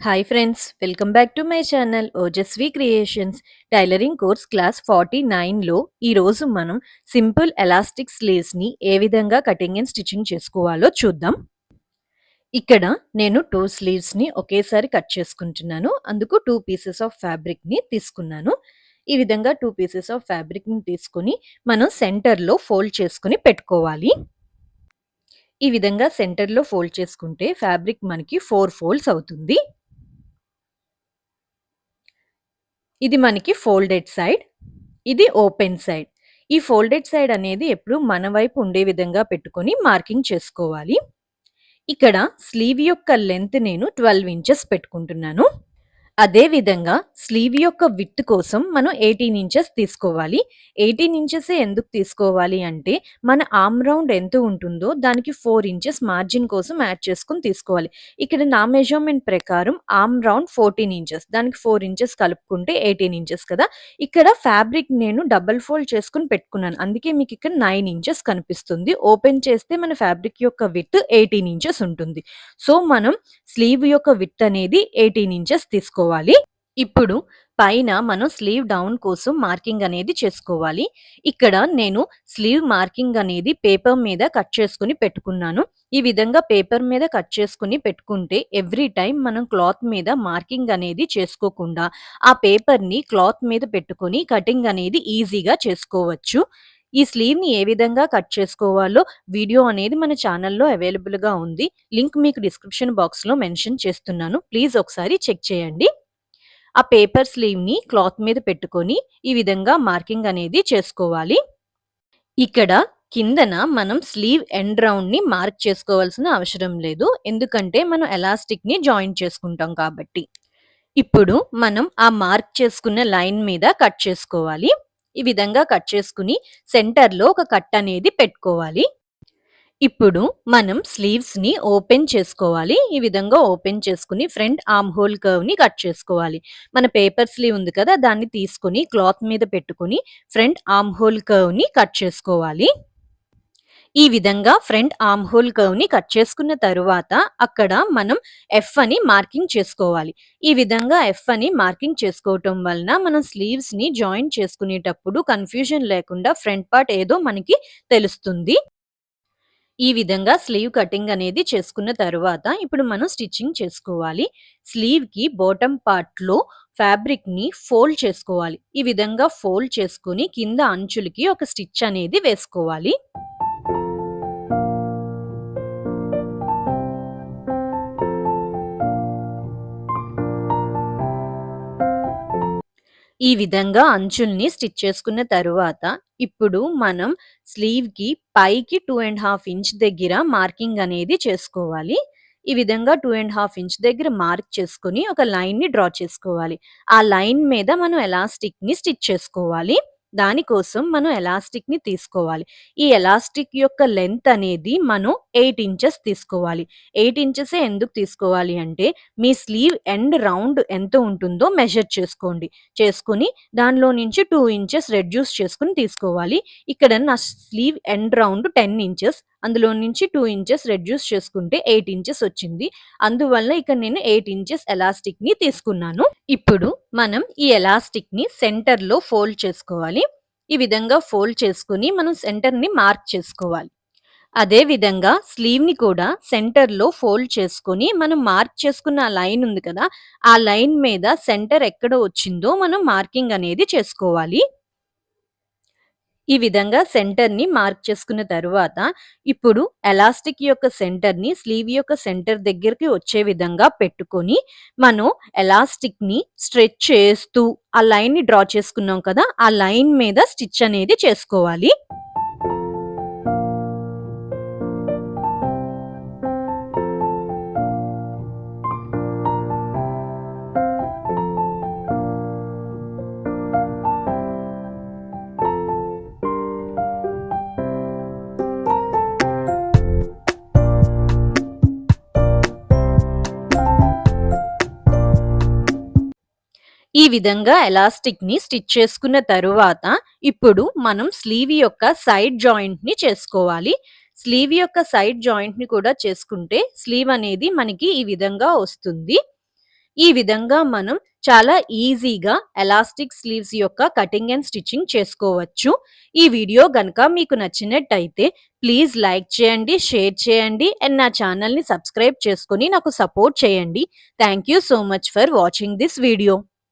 Hi friends welcome back to my channel Ojaswi creations tailoring course class forty నైన్లో ఈరోజు మనం simple elastic స్లీవ్స్ని ఏ విధంగా cutting and stitching చేసుకోవాలో చూద్దాం. ఇక్కడ నేను టూ స్లీవ్స్ని ఒకేసారి కట్ చేసుకుంటున్నాను. అందుకు టూ పీసెస్ ఆఫ్ ఫ్యాబ్రిక్ని తీసుకున్నాను. ఈ విధంగా టూ పీసెస్ ఆఫ్ ఫ్యాబ్రిక్ని తీసుకుని మనం సెంటర్లో ఫోల్డ్ చేసుకుని పెట్టుకోవాలి. ఈ విధంగా సెంటర్లో ఫోల్డ్ చేసుకుంటే ఫ్యాబ్రిక్ మనకి ఫోర్ ఫోల్డ్స్ అవుతుంది. ఇది మనకి ఫోల్డెడ్ సైడ్ ఇది ఓపెన్ సైడ్. ఈ ఫోల్డెడ్ సైడ్ అనేది ఎప్పుడు మన వైపు ఉండే విధంగా పెట్టుకొని మార్కింగ్ చేసుకోవాలి. ఇక్కడ స్లీవ్ యొక్క లెంత్ నేను ట్వెల్వ్ ఇంచెస్ పెట్టుకుంటున్నాను. అదే విధంగా స్లీవ్ యొక్క విత్ కోసం మనం ఎయిటీన్ ఇంచెస్ తీసుకోవాలి. ఎయిటీన్ ఇంచెస్ ఎందుకు తీసుకోవాలి అంటే మన ఆమ్ రౌండ్ ఎంత ఉంటుందో దానికి ఫోర్ ఇంచెస్ మార్జిన్ కోసం యాడ్ చేసుకుని తీసుకోవాలి. ఇక్కడ నా మెజర్మెంట్ ప్రకారం ఆమ్ రౌండ్ ఫోర్టీన్ ఇంచెస్ దానికి ఫోర్ ఇంచెస్ కలుపుకుంటే ఎయిటీన్ ఇంచెస్ కదా. ఇక్కడ ఫ్యాబ్రిక్ నేను డబల్ ఫోల్డ్ చేసుకుని పెట్టుకున్నాను. అందుకే మీకు ఇక్కడ నైన్ ఇంచెస్ కనిపిస్తుంది. ఓపెన్ చేస్తే మన ఫ్యాబ్రిక్ యొక్క విత్ ఎయిటీన్ ఇంచెస్ ఉంటుంది. సో మనం స్లీవ్ యొక్క విత్ అనేది ఎయిటీన్ ఇంచెస్ తీసుకోవాలి. ఇప్పుడు పైన మనం స్లీవ్ డౌన్ కోసం మార్కింగ్ అనేది చేసుకోవాలి. ఇక్కడ నేను స్లీవ్ మార్కింగ్ అనేది పేపర్ మీద కట్ చేసుకుని పెట్టుకున్నాను. ఈ విధంగా పేపర్ మీద కట్ చేసుకుని పెట్టుకుంటే ఎవ్రీ టైం మనం క్లాత్ మీద మార్కింగ్ అనేది చేసుకోకుండా ఆ పేపర్ని క్లాత్ మీద పెట్టుకొని కటింగ్ అనేది ఈజీగా చేసుకోవచ్చు. ఈ స్లీవ్ని ఏ విధంగా కట్ చేసుకోవాలో వీడియో అనేది మన ఛానల్లో అవైలబుల్గా ఉంది. లింక్ మీకు డిస్క్రిప్షన్ బాక్స్లో మెన్షన్ చేస్తున్నాను. ప్లీజ్ ఒకసారి చెక్ చేయండి. ఆ పేపర్ స్లీవ్ని క్లాత్ మీద పెట్టుకొని ఈ విధంగా మార్కింగ్ అనేది చేసుకోవాలి. ఇక్కడ కిందన మనం స్లీవ్ ఎండ్ రౌండ్ని మార్క్ చేసుకోవాల్సిన అవసరం లేదు. ఎందుకంటే మనం ఎలాస్టిక్ని జాయిన్ చేసుకుంటాం కాబట్టి. ఇప్పుడు మనం ఆ మార్క్ చేసుకున్న లైన్ మీద కట్ చేసుకోవాలి. ఈ విధంగా కట్ చేసుకుని సెంటర్లో ఒక కట్ అనేది పెట్టుకోవాలి. ఇప్పుడు మనం స్లీవ్స్ని ఓపెన్ చేసుకోవాలి. ఈ విధంగా ఓపెన్ చేసుకుని ఫ్రంట్ ఆర్మ్ హోల్ కర్వ్ని కట్ చేసుకోవాలి. మన పేపర్ స్లీవ్ ఉంది కదా దాన్ని తీసుకుని క్లాత్ మీద పెట్టుకుని ఫ్రంట్ ఆర్మ్ హోల్ కర్వ్ని కట్ చేసుకోవాలి. ఈ విధంగా ఫ్రంట్ ఆర్మ్ హోల్ కర్వ్ని కట్ చేసుకున్న తరువాత అక్కడ మనం ఎఫ్ అని మార్కింగ్ చేసుకోవాలి. ఈ విధంగా ఎఫ్ అని మార్కింగ్ చేసుకోవటం వలన మనం స్లీవ్స్ని జాయిన్ చేసుకునేటప్పుడు కన్ఫ్యూజన్ లేకుండా ఫ్రంట్ పార్ట్ ఏదో మనకి తెలుస్తుంది. ఈ విధంగా స్లీవ్ కటింగ్ అనేది చేసుకున్న తర్వాత ఇప్పుడు మనం స్టిచ్చింగ్ చేసుకోవాలి. స్లీవ్కి బాటమ్ పార్ట్లో లో ఫ్యాబ్రిక్ని ఫోల్డ్ చేసుకోవాలి. ఈ విధంగా ఫోల్డ్ చేసుకుని కింద అంచులకి ఒక స్టిచ్ అనేది వేసుకోవాలి. ఈ విధంగా అంచుల్ని స్టిచ్ చేసుకున్న తరువాత ఇప్పుడు మనం స్లీవ్కి పైకి టూ అండ్ హాఫ్ ఇంచ్ దగ్గర మార్కింగ్ అనేది చేసుకోవాలి. ఈ విధంగా టూ అండ్ హాఫ్ ఇంచ్ దగ్గర మార్క్ చేసుకుని ఒక లైన్ని డ్రా చేసుకోవాలి. ఆ లైన్ మీద మనం ఎలాస్టిక్ని స్టిచ్ చేసుకోవాలి. దానికోసం మనం ఎలాస్టిక్ని తీసుకోవాలి. ఈ ఎలాస్టిక్ యొక్క లెంత్ అనేది మనం ఎయిట్ ఇంచెస్ తీసుకోవాలి. ఎయిట్ ఇంచెస్ ఎందుకు తీసుకోవాలి అంటే మీ స్లీవ్ ఎండ్ రౌండ్ ఎంత ఉంటుందో మెజర్ చేసుకోండి. చేసుకుని దానిలో నుంచి టూ ఇంచెస్ రెడ్యూస్ చేసుకుని తీసుకోవాలి. ఇక్కడ నా sleeve end round ten inches అందులో నుంచి టూ ఇంచెస్ రెడ్యూస్ చేసుకుంటే ఎయిట్ ఇంచెస్ వచ్చింది. అందువల్ల ఇక్కడ నేను ఎయిట్ ఇంచెస్ ఎలాస్టిక్ని తీసుకున్నాను. ఇప్పుడు మనం ఈ ఎలాస్టిక్ని సెంటర్లో ఫోల్డ్ చేసుకోవాలి. ఈ విధంగా ఫోల్డ్ చేసుకుని మనం సెంటర్ని మార్క్ చేసుకోవాలి. అదే విధంగా స్లీవ్ని కూడా సెంటర్లో ఫోల్డ్ చేసుకొని మనం మార్క్ చేసుకున్న లైన్ ఉంది కదా ఆ లైన్ మీద సెంటర్ ఎక్కడ వచ్చిందో మనం మార్కింగ్ అనేది చేసుకోవాలి. ఈ విధంగా సెంటర్ని మార్క్ చేసుకున్న తరువాత ఇప్పుడు ఎలాస్టిక్ యొక్క సెంటర్ని స్లీవ్ యొక్క సెంటర్ దగ్గరికి వచ్చే విధంగా పెట్టుకొని మనం ఎలాస్టిక్ని స్ట్రెచ్ చేస్తూ ఆ లైన్ని డ్రా చేసుకున్నాం కదా ఆ లైన్ మీద స్టిచ్ అనేది చేసుకోవాలి. విధంగా ఎలాస్టిక్ని స్టిచ్ చేసుకున్న తరువాత ఇప్పుడు మనం స్లీవ్ యొక్క సైడ్ జాయింట్ని చేసుకోవాలి. స్లీవ్ యొక్క సైడ్ జాయింట్ని కూడా చేసుకుంటే స్లీవ్ అనేది మనకి ఈ విధంగా వస్తుంది. ఈ విధంగా మనం చాలా ఈజీగా ఎలాస్టిక్ స్లీవ్స్ యొక్క కటింగ్ అండ్ స్టిచ్చింగ్ చేసుకోవచ్చు. ఈ వీడియో గనక మీకు నచ్చినట్టయితే ప్లీజ్ లైక్ చేయండి షేర్ చేయండి అండ్ నా ఛానల్ని సబ్స్క్రైబ్ చేసుకొని నాకు సపోర్ట్ చేయండి. Thank you so much for watching this video